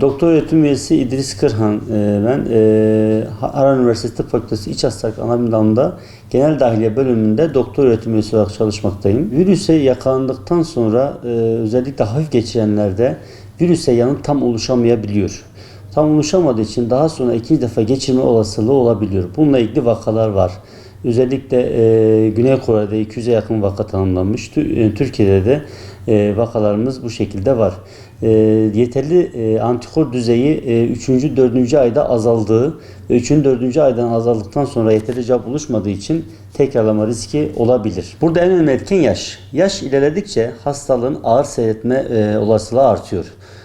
Doktor öğretim üyesi İdris Kırhan e, ben. E, Harran Üniversitesi Tıp Fakültesi İç Hastalık Anabilim Dalı'nda Genel Dahiliye bölümünde doktor öğretim üyesi olarak çalışmaktayım. Virüse yakalandıktan sonra e, özellikle hafif geçirenlerde virüse yanıt tam oluşamayabiliyor. Tam oluşamadığı için daha sonra ikinci defa geçirme olasılığı olabiliyor. Bununla ilgili vakalar var. Özellikle e, Güney Kore'de 200'e yakın vaka tanımlanmış. E, Türkiye'de de e, vakalarımız bu şekilde var. E, yeterli e, antikor düzeyi e, 3. 4. ayda azaldığı ve 3. 4. aydan azaldıktan sonra yeterli cevap oluşmadığı için tekrarlama riski olabilir. Burada en önemli etken yaş. Yaş ilerledikçe hastalığın ağır seyretme e, olasılığı artıyor.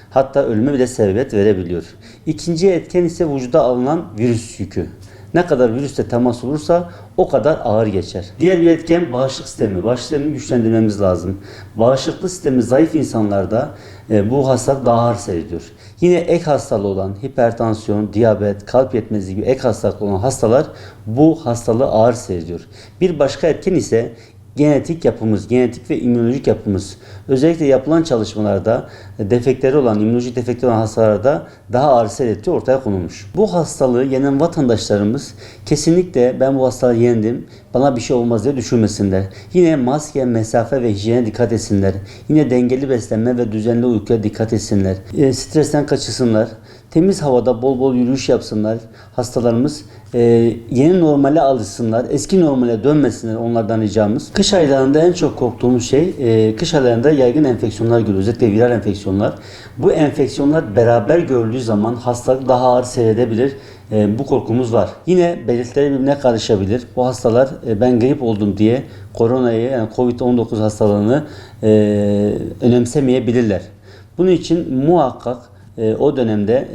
Hatta ölüme bile sebebiyet verebiliyor. İkinci etken ise vücuda alınan virüs yükü. Ne kadar virüsle temas olursa o kadar ağır geçer. Diğer bir etken bağışıklık sistemi. Bağışıklık sistemini güçlendirmemiz lazım. Bağışıklık sistemi zayıf insanlarda e, bu hastalık daha ağır seyrediyor. Yine ek hastalığı olan hipertansiyon, diyabet, kalp yetmezliği gibi ek hastalık olan hastalar bu hastalığı ağır seyrediyor. Bir başka etken ise genetik yapımız, genetik ve immünolojik yapımız. Özellikle yapılan çalışmalarda defektleri olan, immünolojik defektleri olan hastalarda daha ağır seyrettiği ortaya konulmuş. Bu hastalığı yenen vatandaşlarımız kesinlikle ben bu hastalığı yendim, bana bir şey olmaz diye düşünmesinler. Yine maske, mesafe ve hijyene dikkat etsinler. Yine dengeli beslenme ve düzenli uykuya dikkat etsinler. E, stresten kaçınsınlar. Temiz havada bol bol yürüyüş yapsınlar. Hastalarımız e, yeni normale alışsınlar. Eski normale dönmesinler onlardan ricamız. Kış aylarında en çok korktuğumuz şey e, kış aylarında yaygın enfeksiyonlar görüyoruz. Özellikle viral enfeksiyonlar. Bu enfeksiyonlar beraber görüldüğü zaman hastalık daha ağır seyredebilir. E, bu korkumuz var. Yine belirtileri birbirine karışabilir. Bu hastalar e, ben grip oldum diye koronayı yani Covid-19 hastalığını e, önemsemeyebilirler. Bunun için muhakkak o dönemde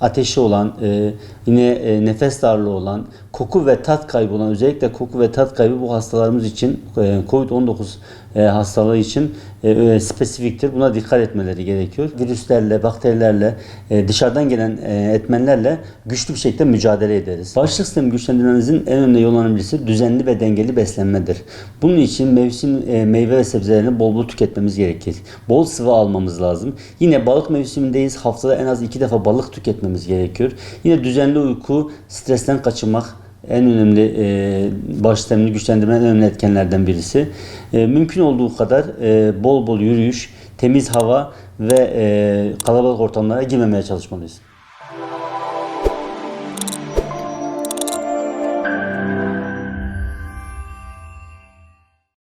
ateşi olan, e, yine e, nefes darlığı olan, koku ve tat kaybı olan, özellikle koku ve tat kaybı bu hastalarımız için, e, COVID-19 e, hastalığı için e, e, spesifiktir. Buna dikkat etmeleri gerekiyor. Virüslerle, bakterilerle, e, dışarıdan gelen e, etmenlerle güçlü bir şekilde mücadele ederiz. Bağışıklık sistemi güçlendirmemizin en önemli yollarından birisi düzenli ve dengeli beslenmedir. Bunun için mevsim e, meyve ve sebzelerini bol bol tüketmemiz gerekir. Bol sıvı almamız lazım. Yine balık mevsimindeyiz. Haftada en az iki defa balık tüketmemiz gerekiyor. Yine düzenli uyku, stresten kaçınmak en önemli e, bağışıklık sistemini güçlendirmenin en önemli etkenlerden birisi. E, mümkün olduğu kadar e, bol bol yürüyüş, temiz hava ve e, kalabalık ortamlara girmemeye çalışmalıyız.